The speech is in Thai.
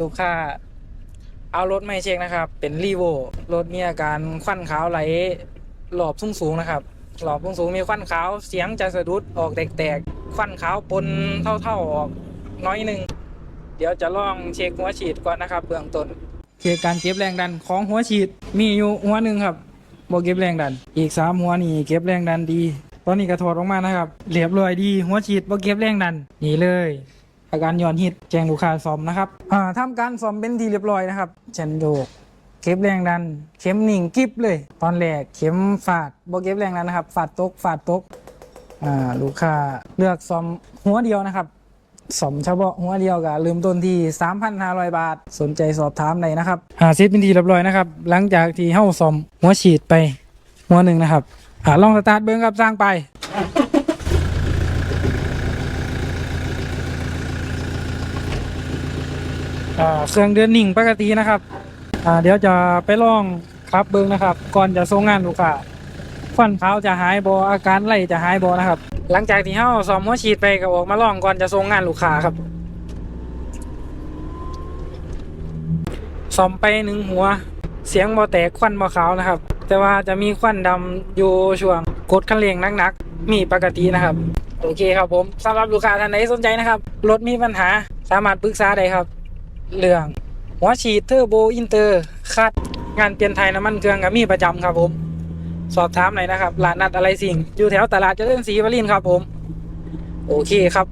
ลูกค้าเอารถไม่เช็คนะครับ เป็นรีโวรถมีอาการควันขาวไหลหลอบสูงสูงนะครับหลอบสูงสูงมีควันขาวเสียงจะสะดุดออกแตกๆควันขาวปนเท่าๆออกน้อยหนึ่งเดี๋ยวจะลองเช็คหัวฉีดก่อนนะครับเบื้องต้นเช็คการเก็บแรงดันของหัวฉีดมีอยู่หัวหนึ่งครับบเก็บแรงดัน อีกสามหัวนี่เก็บแรงดันดี ตอนนี้กระถอดออกมานะครับเรียบร้อยดีหัวฉีดบเก็บแรงดันนี่เลย อาการย้อนฮิตแจ้งลูกค้าซ่อมนะครับอ่าทำการซ่อมเป็นที่เรียบร้อยนะครับเช่นโยกเก็บแรงดัน เข็มหนิ่งกิบเลย ตอนแรกเข็มฝาดบ่เก็บแรงดันนะครับฝาดตกฝาดตกอ่าลูกค้าเลือกซ่อมหัวเดียวนะครับซ่อมเฉพาะหัวเดียวก็ลืมต้นที่ 3,500 บาท สนใจสอบถามได้นะครับหาเซตเป็นทีเรียบร้อยนะครับ หลังจากที่เฮ้าซ่อมหัวฉีดไป หัวหนึ่งนะครับอ่าลองสตาร์ทเบิ้งครับสร้างไป อ่า เครื่องเดินหนิ่งปกตินะครับเดี๋ยวจะไปลองครับเบิ้งนะครับ ก่อนจะส่งงานลูกค้าฟันขาจะหายบออาการไหลจะหายบอนะครับ หลังจากที่เฮาซ้อมหัวฉีดไปก็ออกมาลองก่อนจะส่งงานลูกค้าครับซ้อมไปหนึ่งหัว เสียงบอแตกควันบอขาวนะครับ แต่ว่าจะมีควันดำอยู่ช่วงกดคันเร่งหนักๆ มีปกตินะครับ โอเคครับผมสำหรับลูกค้าท่านไหนสนใจนะครับรถมีปัญหาสามารถปรึกษาได้ครับ เรื่องหัวฉีดเทอร์โบอินเตอร์คัดงานเปลี่ยนไทยน้ำมันเครื่องกับมีประจำครับผม สอบถามหน่อยนะครับร้านนัดอะไรสิ่ง อยู่แถวตลาดเจริญศรีวรินครับผม โอเคครับ